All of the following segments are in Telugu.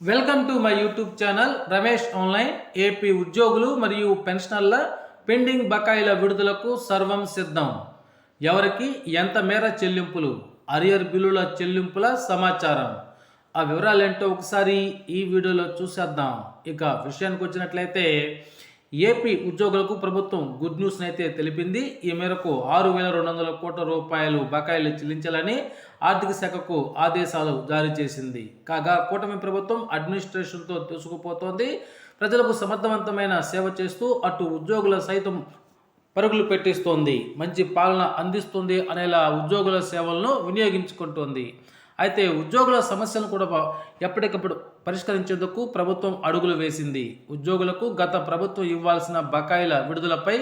Welcome to my YouTube channel Ramesh online AP ఉద్యోగులు మరియు పెన్షనర్ల పెండింగ్ బకాయిల విడుదలకు సర్వం సిద్ధం. ఎవరికి ఎంత మేర చెల్లింపులు అరియర్ బిల్లుల చెల్లింపుల సమాచారం? ఆ వివరాలేంటో ఒకసారి ఈ వీడియోలో చూసేద్దాం. ఇక విషయానికి వచ్చినట్లయితే ఏపీ ఉద్యోగులకు ప్రభుత్వం గుడ్ న్యూస్ అయితే తెలిపింది. ఈ మేరకు ఆరు వేల రెండు వందల కోట్ల రూపాయలు బకాయిలు చెల్లించాలని ఆర్థిక శాఖకు ఆదేశాలు జారీ చేసింది. కాగా కూటమి ప్రభుత్వం అడ్మినిస్ట్రేషన్తో దూసుకుపోతోంది. ప్రజలకు సమర్థవంతమైన సేవ చేస్తూ అటు ఉద్యోగుల సైతం పరుగులు పెట్టిస్తోంది. మంచి పాలన అందిస్తుంది అనేలా ఉద్యోగుల సేవలను వినియోగించుకుంటోంది. అయితే ఉద్యోగుల సమస్యలను కూడా ఎప్పటికప్పుడు పరిష్కరించేందుకు ప్రభుత్వం అడుగులు వేసింది. ఉద్యోగులకు గత ప్రభుత్వం ఇవ్వాల్సిన బకాయిల విడుదలపై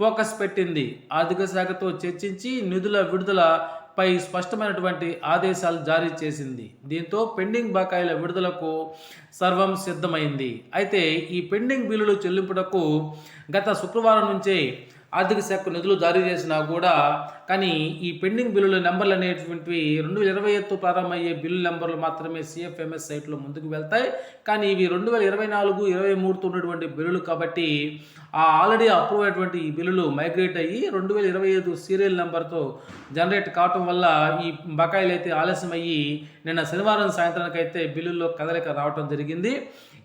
ఫోకస్ పెట్టింది. ఆర్థిక శాఖతో చర్చించి నిధుల విడుదలపై స్పష్టమైనటువంటి ఆదేశాలు జారీ చేసింది. దీంతో పెండింగ్ బకాయిల విడుదలకు సర్వం సిద్ధమైంది. అయితే ఈ పెండింగ్ బిల్లులు చెల్లింపుటకు గత శుక్రవారం నుంచే ఆర్థిక శాఖ నిధులు జారీ చేసినా కూడా కానీ ఈ పెండింగ్ బిల్లుల నెంబర్లు అనేటువంటివి రెండు వేల ఇరవై ఎత్తు ప్రారంభమయ్యే బిల్లు నెంబర్లు మాత్రమే సిఎఫ్ఎంఎస్ సైట్లో ముందుకు వెళ్తాయి. కానీ ఇవి రెండు వేల ఇరవై నాలుగు ఇరవై మూడుతో ఉన్నటువంటి బిల్లులు కాబట్టి ఆ ఆల్రెడీ అప్రూవ్ అయినటువంటి ఈ బిల్లులు మైగ్రేట్ అయ్యి రెండు వేల ఇరవై ఐదు సీరియల్ నెంబర్తో జనరేట్ కావటం వల్ల ఈ బకాయిలు అయితే ఆలస్యమయ్యి నిన్న శనివారం సాయంత్రానికి అయితే బిల్లుల్లో కదలిక రావటం జరిగింది.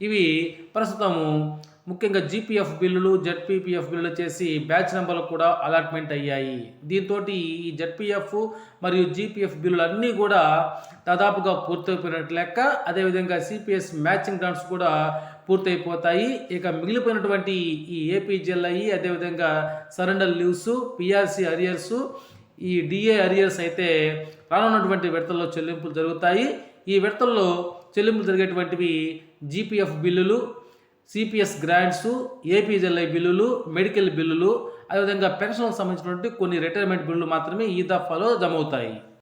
ఇవి ప్రస్తుతము ముఖ్యంగా జీపీఎఫ్ బిల్లులు జడ్పీపీఎఫ్ బిల్లులు చేసి బ్యాచ్ నెంబర్లు కూడా అలాట్మెంట్ అయ్యాయి. దీంతో ఈ జెడ్పీఎఫ్ మరియు జీపీఎఫ్ బిల్లులు అన్నీ కూడా దాదాపుగా పూర్తయిపోయినట్టు లెక్క. అదేవిధంగా సిపిఎస్ మ్యాచింగ్ గ్రాంట్స్ కూడా పూర్తయిపోతాయి. ఇక మిగిలిపోయినటువంటి ఈ ఏపీజీఎల్ఐ అదేవిధంగా సరెండర్ లీవ్స్ పిఆర్సీ అరియర్స్ ఈ డిఏ అరియర్స్ అయితే రానున్నటువంటి విడతల్లో చెల్లింపులు జరుగుతాయి. ఈ విడతల్లో చెల్లింపులు జరిగేటువంటివి జీపీఎఫ్ బిల్లులు సిపిఎస్ గ్రాంట్స్ ఏపీజెల్ఐ బిల్లులు మెడికల్ బిల్లులు అదేవిధంగా పెన్షన్లకు సంబంధించినటువంటి కొన్ని రిటైర్మెంట్ బిల్లులు మాత్రమే ఈ దఫాలో జమ అవుతాయి